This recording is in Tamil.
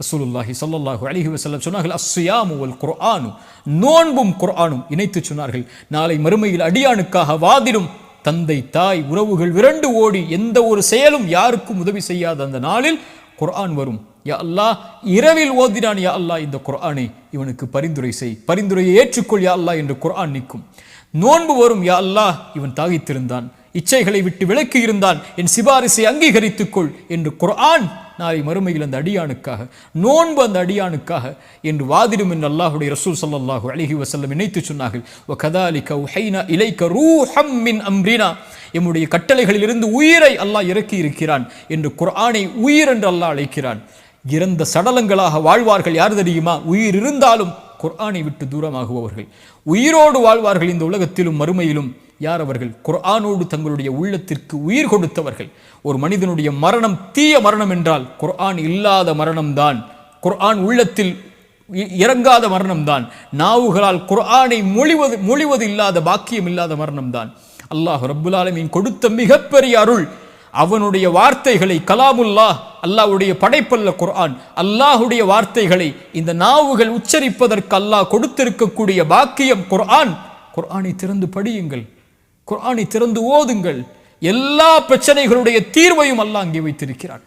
ரசூலுல்லாஹி சல்லாஹு அலிஹி வசல்லம் சொன்னார்கள் அஸ்யாமு வல் குர்ஆனு நோன்பும் குர்ஆனும் இணைத்து சொன்னார்கள். நாளை மறுமையில் அடியானுக்காக வாதிடும் தந்தை தாய் உறவுகள் விரண்டு ஓடி எந்த ஒரு செயலும் யாருக்கும் உதவி செய்யாத அந்த நாளில் குர்ஆன் வரும். யா அல்லாஹ் இரவில் ஓதினான் யா அல்லாஹ் இந்த குர்ஆனை. இவனுக்கு பரிந்துரை செய். பரிந்துரையை ஏற்றுக்கொள் யா அல்லாஹ் என்று குர்ஆன் நிற்கும் நோன்பு வரும் யா அல்லாஹ் இவன் தாகித்திருந்தான். இச்சைகளை விட்டு விலக்கி இருந்தான். என் சிபாரிசை அங்கீகரித்துக்கொள் என்று குர்ஆன் நாளை மறுமையில் அந்த அடியானுக்காக நோன்பு அந்த அடியானுக்காக என்று வாதிடும் என்று அல்லாஹுடைய ரசூல் சல்லாஹூ அழகி வசல்லம் இணைத்து சொன்னார்கள். வகதாலிக உஹைனா இலைக்க ரூஹம் மின் அம்ரினா. எம்முடைய கட்டளைகளிலிருந்து உயிரை அல்லாஹ் இறக்கி இருக்கிறான் என்று குர்ஆனை உயிர் என்று அல்லாஹ் அழைக்கிறான். இறந்த சடலங்களாக வாழ்வார்கள் யார் தெரியுமா? உயிர் இருந்தாலும் குர்ஆனை விட்டு தூரமாகுபவர்கள். உயிரோடு வாழ்வார்கள் இந்த உலகத்திலும் மறுமையிலும். யார் அவர்கள்? குர்ஆனோடு தங்களுடைய உள்ளத்திற்கு உயிர் கொடுத்தவர்கள். ஒரு மனிதனுடைய மரணம் தீய மரணம் என்றால் குர்ஆன் இல்லாத மரணம்தான். குர்ஆன் உள்ளத்தில் இ- இறங்காத மரணம்தான். நாவுகளால் குர்ஆனை மொழிவது மொழிவது இல்லாத பாக்கியம் இல்லாத மரணம்தான். அல்லாஹ் ரப்புல் கொடுத்த மிகப்பெரிய அருள் அவனுடைய வார்த்தைகளை கலாமுல்லா அல்லாஹுடைய படைப்பல்ல குர்ஆன். அல்லாஹுடைய வார்த்தைகளை இந்த நாவுகள் உச்சரிப்பதற்கு அல்லாஹ் கொடுத்திருக்கக்கூடிய பாக்கியம் குர்ஆன். குர்ஆனை திறந்து படியுங்கள். குரானை திறந்து ஓதுங்கள். எல்லா பிரச்சனைகளுடைய தீர்வையும் அல்லாஹ் அங்கே வைத்திருக்கிறான்.